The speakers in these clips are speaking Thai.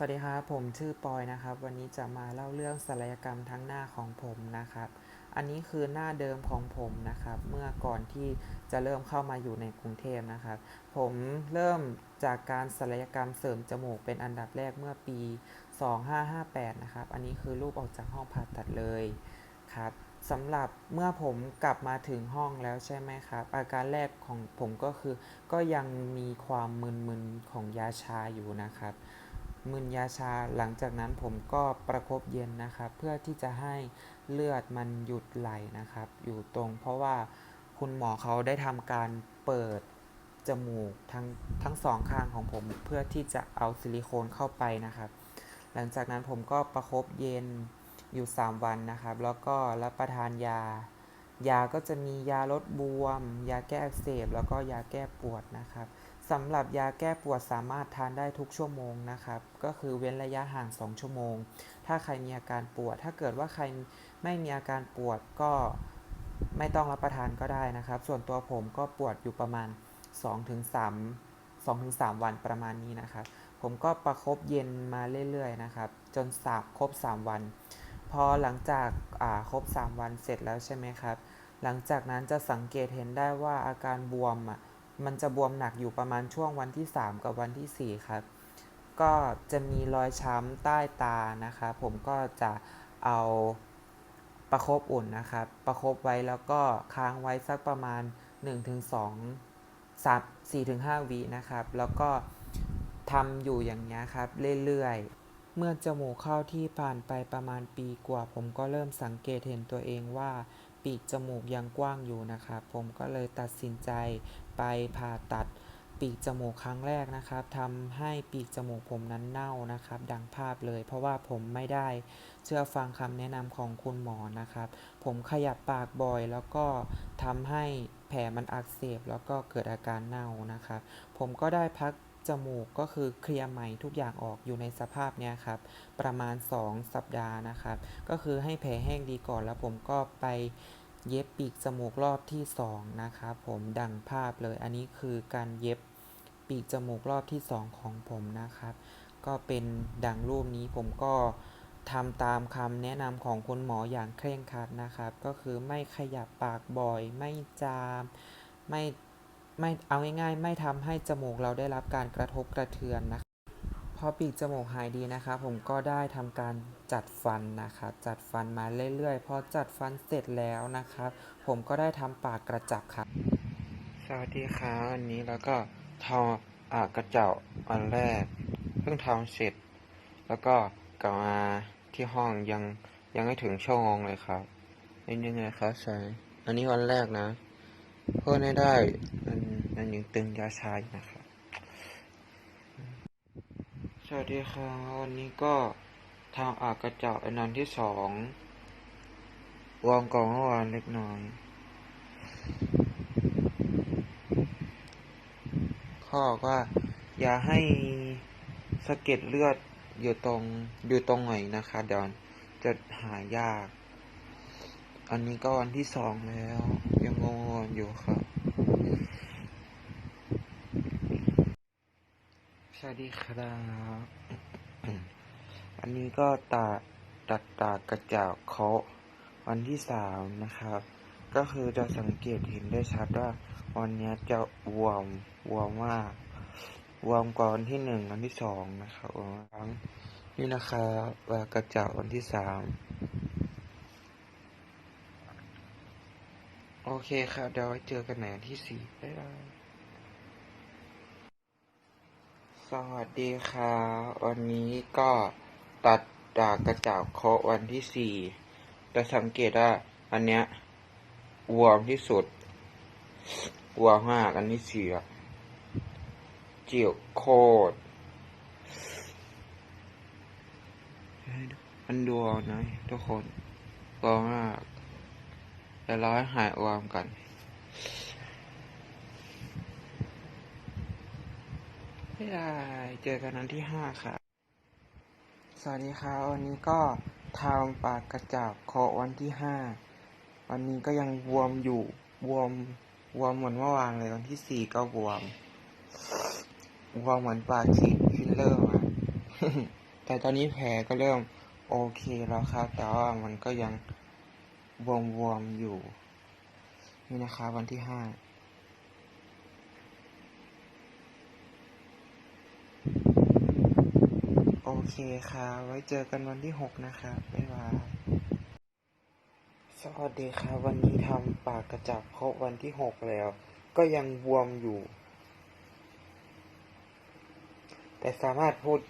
สวัสดีครับผมชื่อปอยนะครับ วันนี้จะมาเล่าเรื่องศัลยกรรมทั้งหน้าของผมนะครับ อันนี้คือหน้าเดิมของผมนะครับ เมื่อก่อนที่จะเริ่มเข้ามาอยู่ในกรุงเทพนะครับ ผมเริ่มจากการศัลยกรรมเสริมจมูกเป็นอันดับแรกเมื่อปี 2558 นะครับ อันนี้คือรูปออกจากห้องผ่าตัดเลยครับสำหรับเมื่อผมกลับมาถึงห้องแล้วใช่ไหมครับ อาการแรกของผมก็คือ ก็ยังมีความมึนๆของยาชาอยู่นะครับ มึนยาชาหลังจากนั้นผมก็ประคบเย็นนะครับ เพื่อที่จะให้เลือดมันหยุดไหลนะครับ อยู่ตรงเพราะว่าคุณหมอเขาได้ทำการเปิดจมูกทั้งทั้งสองข้างของผมเพื่อที่จะเอาซิลิโคนเข้าไปนะครับ หลังจากนั้นผมก็ประคบเย็นอยู่ 3 วันนะครับ แล้วก็รับประทานยา ยาก็จะมียาลดบวม ยาแก้อักเสบแล้วก็ยาแก้ปวดนะครับ สำหรับยาแก้ปวดสามารถทานได้ทุกชั่วโมงนะครับ ก็คือเว้นระยะห่าง 2 ชั่วโมง ถ้าใครมีอาการปวด ถ้าเกิดว่าใครไม่มีอาการปวดก็ไม่ต้องรับประทานก็ได้นะครับ ส่วนตัวผมก็ปวดอยู่ประมาณ 2-3 2-3 วันประมาณนี้นะครับ ผมก็ประคบเย็นมาเรื่อยๆนะครับ จนสามครบ 3 วัน พอหลังจากาครบ 3 วันเสร็จแล้วใช่ไหมครับ หลังจากนั้นจะสังเกตเห็นได้ว่าอาการบวมอะ มันจะบวมหนักอยู่ประมาณช่วงวันที่ 3 กับวันที่ 4 ครับ ก็จะมีรอยช้ำใต้ตานะครับผมก็จะเอาประคบอุ่นนะครับ ประคบไว้แล้วก็ค้างไว้สักประมาณ 1-2 3 4-5วินะครับ แล้วก็ทำอยู่อย่างนี้ครับ เรื่อยๆ เมื่อจมูกเข้าที่ผ่านไปประมาณปีกว่า ผมก็เริ่มสังเกตเห็นตัวเองว่าปีกจมูกยังกว้างอยู่นะครับ ผมก็เลยตัดสินใจ ไปผ่าตัดปีกจมูกครั้งแรกนะครับทำให้ปีกจมูกผมนั้นเน่านะครับ ดังภาพเลย เพราะว่าผมไม่ได้เชื่อฟังคำแนะนำของคุณหมอนะครับ ผมขยับปากบ่อย แล้วก็ทำให้แผลมันอักเสบแล้วก็เกิดอาการเน่านะครับ ผมก็ได้พักจมูกก็คือเคลียร์ใหม่ทุกอย่างออกอยู่ในสภาพเนี้ยครับประมาณ 2 สัปดาห์นะครับ ก็คือให้แผลแห้งดีก่อนแล้วผมก็ไป เย็บปีกจมูกรอบที่2นะครับผมดังภาพเลยอันนี้คือการเย็บปีกจมูกรอบที่ 2 ของผมนะครับ ก็เป็นดังรูปนี้ผมก็ทำตามคำแนะนำของคุณหมออย่างเคร่งครัดนะครับ ก็คือไม่ขยับปากบ่อย ไม่จามไม่ไม่เอาง่ายๆ ไม่ทำให้จมูกเราได้รับการกระทบกระเทือนนะ พอปีกจมูกหายดีนะครับผมก็ได้ทำการจัดฟันนะครับจัดฟันมาเรื่อยๆพอจัดฟันเสร็จแล้วนะครับผมก็ได้ทำปากกระจับครับสวัสดีครับวันนี้แล้วก็ทำอ่ากระเจาะอันแรก เพิ่งทำเสร็จ แล้วก็กลับมาที่ห้องยังยังไม่ถึงชั่วโมงเลยครับเป็นยังไงครับใช่อันนี้วันแรกนะเพื่อให้ได้มันมันยังตึงยาชาอยู่นะครับ สวัสดีครับ วันนี้ก็ทำอากระเจาะอันนั้นที่สองวอร์มก่อนเมื่อวานเล็กน้อย ข้อกว่า อย่าให้สะเก็ดเลือดอยู่ตรงอยู่ตรงไหนนะคะเดี๋ยวจะหายาก อันนี้ก็วันที่สองแล้ว ยังงงอยู่ครับ สวัสดีครับ อันนี้ก็ตัดตัดตากระจาเคาะวันที่สามนะครับ ก็คือจะสังเกตเห็นได้ชัดว่าวันนี้จะบวมบวมมากบวมกว่าวันที่หนึ่งวันที่สองนะครับครั้งนี่นะครับว่ากระจาวันที่สามโอเคครับเดี๋ยวไว้เจอกันใหม่วันที่สี่บ๊ายบาย สวัสดีครับวันนี้ก็ตัดดากกระจาเคาะวันที่สี่จะสังเกตว่าอันเนี้ยบวมที่สุดบวมมากอันนี้เสียเจียวโคตรมันดูเอานะทุกคนบวมมากแต่ราให้หายบวมกัน ไม่ได้เจอกันวันที่ห้าค่ะ สวัสดีครับวันนี้ก็ทำปากกระจับเคาะวันที่ห้า วันนี้ก็ยังบวมอยู่ บวม บวมเหมือนเมื่อวานเลยวันที่สี่ก็บวม บวมเหมือนปากฉีดฟิลเลอร์มาแต่ตอนนี้แผลก็เริ่มโอเคแล้วครับ แต่ว่ามันก็ยังบวมๆอยู่ นี่นะครับวันที่ห้า โอ เคครับไว้เจอกันวันที่หกนะครับบ๊ายบายสวัสดีครับวันนี้ทำปากกระจับครบวันที่หกแล้ว ก็ยังบวมอยู่ แต่สามารถพูด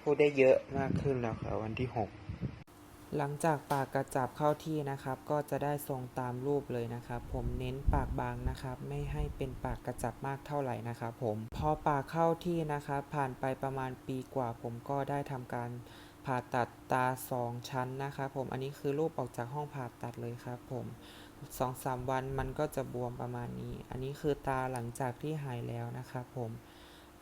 พูดได้เยอะมากขึ้นแล้วครับวันที่หก หลังจากปากกระจับเข้าที่นะครับ ก็จะได้ทรงตามรูปเลยนะครับ ผมเน้นปากบางนะครับ ไม่ให้เป็นปากกระจับมากเท่าไหร่นะครับ ผมพอปากเข้าที่นะครับ ผ่านไปประมาณปีกว่า ผมก็ได้ทำการผ่าตัดตาสองชั้นนะครับผมอันนี้คือรูปออกจากห้องผ่าตัดเลยครับผมสองสามวันมันก็จะบวมประมาณนี้ อันนี้คือตาหลังจากที่หายแล้วนะครับผม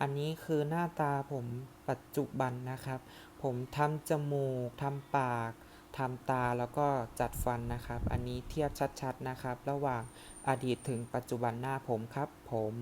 อันนี้คือหน้าตาผมปัจจุบันนะครับ ผมทำจมูกทำปาก ทำตาแล้วก็จัดฟันนะครับ อันนี้เทียบชัดๆนะครับ ระหว่างอดีตถึงปัจจุบันหน้าผมครับผม